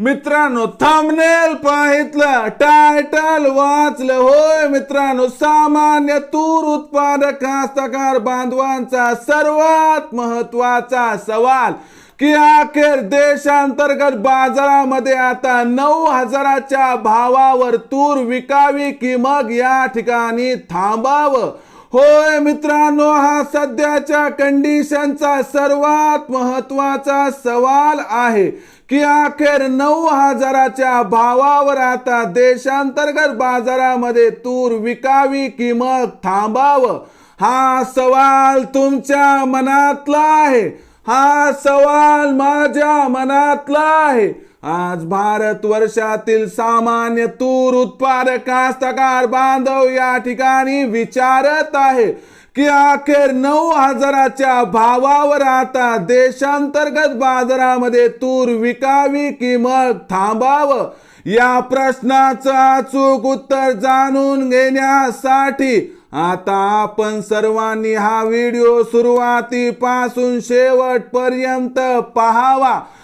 मित्रांनो थांबनेल पाहितलं टायटल वाचलं. होय मित्रांनो सामान्य तूर उत्पादक कास्तकार बांधवांचा सर्वात महत्त्वाचा सवाल की अखेर देशांतर्गत बाजारामध्ये आता नऊ हजाराच्या भावावर तूर विकावी की मग या ठिकाणी थांबावं? होय मित्रांनो हा सध्याच्या कंडिशनचा सर्वात महत्त्वाचा सवाल आहे की अखेर नऊ हजाराच्या भावावर आता देशांतर्गत बाजारामध्ये तूर विकावी की मग थांबावं? हा सवाल तुमच्या मनातला आहे. हा सवाल माझ्या मनातला आहे. आज भारत वर्षातील सामान्य तूर उत्पादक कास्तकार बांधव या ठिकाणी विचारत आहे की अखेर नऊ हजाराच्या भावावर आता देशांतर्गत बाजारामध्ये तूर विकावी की मग थांबावं? या प्रश्नाचं अचूक उत्तर जाणून घेण्यासाठी आता आपण सर्वांनी हा व्हिडिओ सुरुवातीपासून शेवटपर्यंत पाहावा.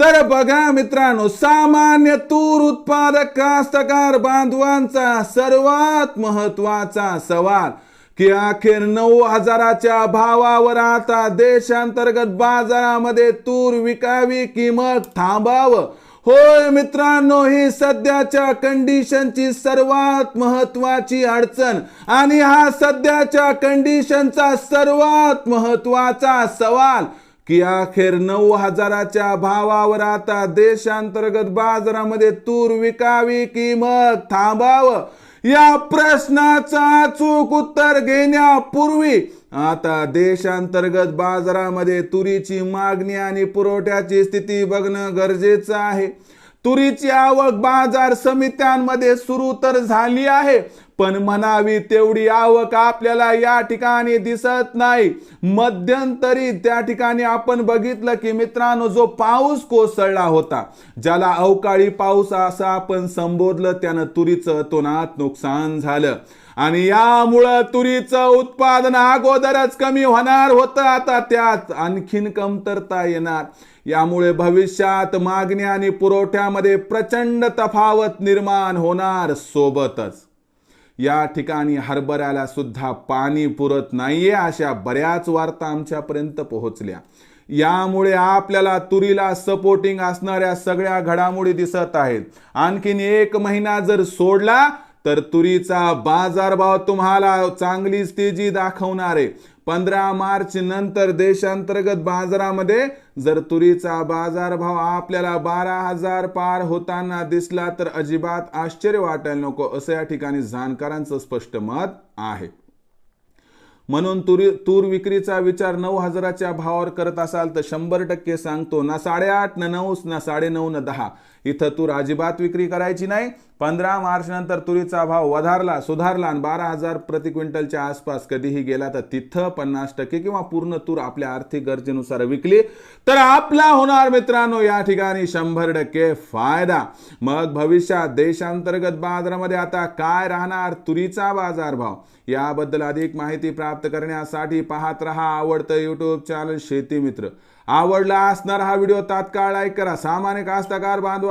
तर बघा मित्रांनो सामान्य तूर उत्पादक कास्तकार बांधवांचा सर्वात महत्त्वाचा सवाल की अखेर नऊ हजाराच्या भावावर आता देशांतर्गत बाजारामध्ये तूर विकावी किंमत थांबावं? होय मित्रांनो ही सध्याच्या कंडिशनची सर्वात महत्वाची अडचण आणि हा सध्याच्या कंडिशनचा सर्वात महत्त्वाचा सवाल की अखेर नऊ हजाराच्या भावावर आता देशांतर्गत बाजारामध्ये तूर विकावी की मग थांबावं? या प्रश्नाचा अचूक उत्तर घेण्यापूर्वी आता देशांतर्गत बाजारामध्ये तुरीची मागणी आणि पुरवठ्याची स्थिती बघणं गरजेचं आहे. तुरीची आवक बाजार समित्यांमध्ये सुरू तर झाली आहे. पण म्हणावी तेवढी आवक आपल्याला या ठिकाणी दिसत नाही. मध्यंतरी त्या ठिकाणी आपण बघितलं की मित्रांनो जो पाऊस कोसळला होता ज्याला अवकाळी पाऊस असं आपण संबोधलं त्यानं तुरीचं तोनात नुकसान झालं. आणि यामुळं तुरीचं उत्पादन अगोदरच कमी होणार होतं आता त्यात आणखीन कमतरता येणार. यामुळे भविष्यात मागणी आणि पुरवठ्यामध्ये प्रचंड तफावत निर्माण होणार सोबतच. या ठिकाणी हरभऱ्याला सुद्धा पाणी पुरत नाहीये अशा बऱ्याच वार्ता आमच्यापर्यंत पोहोचल्या. यामुळे आपल्याला तुरीला सपोर्टिंग असणाऱ्या सगळ्या घडामोडी दिसत आहेत. आणखीन एक महिना जर सोडला तर तुरीचा बाजारभाव तुम्हाला चांगलीच तेजी दाखवणार. आहे पंधरा मार्च नंतर देशांतर्गत बाजारामध्ये जर तुरीचा बाजारभाव आपल्याला बारा हजार पार होताना दिसला तर अजिबात आश्चर्य वाटायला नको असं या ठिकाणी जाणकारांचं स्पष्ट मत आहे. म्हणून तुरी तूर विक्रीचा विचार नऊ हजाराच्या भावावर करत असाल तर शंभर टक्के सांगतो ना साडेआठ ना नऊ ना साडेनऊ ना दहा. इथं तूर अजिबात विक्री करायची नाही. पंधरा मार्च नंतर तुरीचा भाव वधारला सुधारला आणि बारा हजार प्रति क्विंटलच्या आसपास कधीही गेला तर तिथं पन्नास टक्के किंवा पूर्ण तूर आपल्या आर्थिक गरजेनुसार विकली. तर आपला होणार मित्रांनो या ठिकाणी शंभर टक्के फायदा. मग भविष्यात देशांतर्गत बाजारामध्ये आता काय राहणार? तुरीचा बाजारभाव याबद्दल अधिक माहिती प्राप्त करण्यासाठी पाहत रहा आवडतं युट्यूब चॅनल शेती मित्र. आवडला असणार हा व्हिडिओ तात्काळ लाईक करा. सामान्य कास्तकार